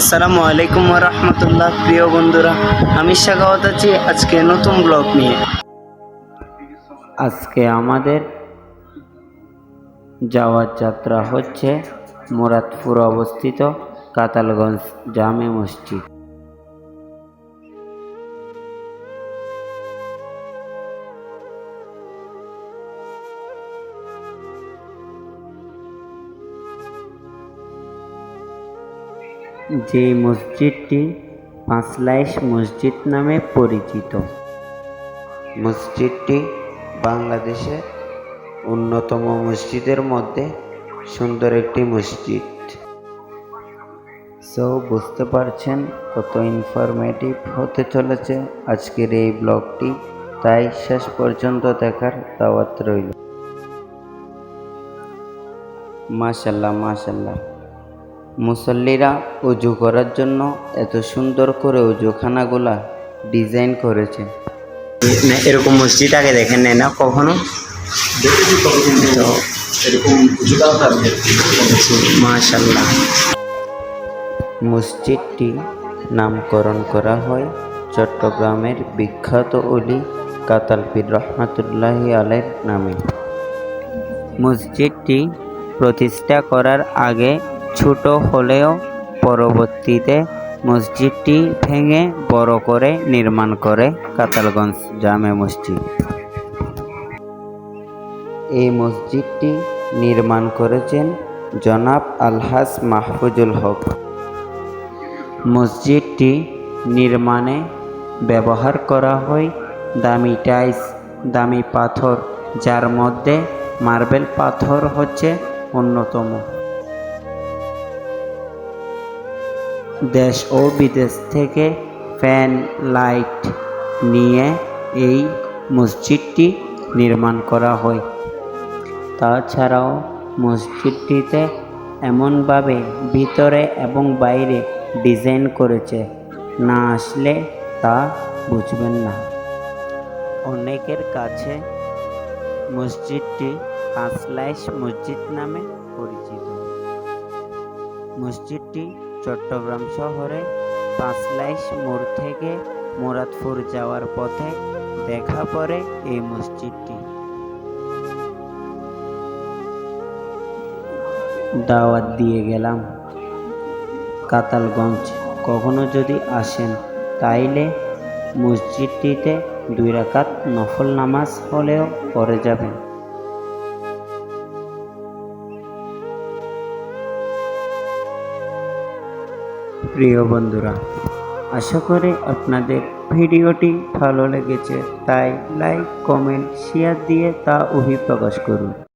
আসসালামু আলাইকুম রহমতুল্লাহ, প্রিয় বন্ধুরা, আমি স্বাগত আছি আজকে নতুন ব্লগ নিয়ে। আজকে আমাদের যাওয়ার যাত্রা হচ্ছে মুরাদপুর অবস্থিত কাতালগঞ্জ জামে মসজিদ। যে মসজিদটি পাঁচলাইশ মসজিদ নামে পরিচিত। মসজিদটি বাংলাদেশের অন্যতম মসজিদের মধ্যে সুন্দর একটি মসজিদ। সো বুঝতে পারছেন কত ইনফরমেটিভ হতে চলেছে আজকের এই ব্লগটি। তাই শেষ পর্যন্ত দেখার দাওয়াত রইল। মাশাল্লাহ মাশাল্লাহ। মুসল্লিরা উজু করার জন্য এত সুন্দর করে উজুখানাগুলা ডিজাইন করেছে। এরকম মসজিদ আগে দেখেন নাই না কখনো? দেখেছি এরকম মাশাল্লাহ মসজিদটি নামকরণ করা হয় চট্টগ্রামের বিখ্যাত অলি কাতালপীর রহমাতুল্লাহি আলের নামে। মসজিদটি প্রতিষ্ঠা করার আগে ছোট হলেও পরবর্তীতে মসজিদটি ভেঙে বড় করে নির্মাণ করে কাতালগঞ্জ জামে মসজিদ। এই মসজিদটি নির্মাণ করেছেন জনাব আলহাজ মাহফুজুল হক। মসজিদটি নির্মাণে ব্যবহার করা হয় দামি টাইলস, দামি পাথর, যার মধ্যে মার্বেল পাথর হচ্ছে অন্যতম। দেশ ও বিদেশ থেকে ফ্যান লাইট নিয়ে এই মসজিদটি নির্মাণ করা হয়। তাছাড়াও মসজিদটিতে এমনভাবে ভিতরে এবং বাইরে ডিজাইন করেছে। না আসলে তা বুঝবেন না। অনেকের কাছে মসজিদটি পাঁচলাইশ মসজিদ নামে পরিচিত। মসজিদটি চট্টগ্রাম শহরে পাঁচলাইশ মোড় থেকে মুরাদপুর যাওয়ার পথে দেখা পড়ে এই মসজিদটি। দাওয়াত দিয়ে গেলাম। কাতালগঞ্জ, কখনো যদি আসেন, তাইলে মসজিদটিতে দুই রাকাত নফল নামাজ হলেও পড়ে যাবেন। প্রিয় বন্ধুরা, আশা করি আপনাদের ভিডিওটি ভালো লেগেছে, তাই লাইক, কমেন্ট শেয়ার দিয়ে তা অভিপ্রকাশ করুন।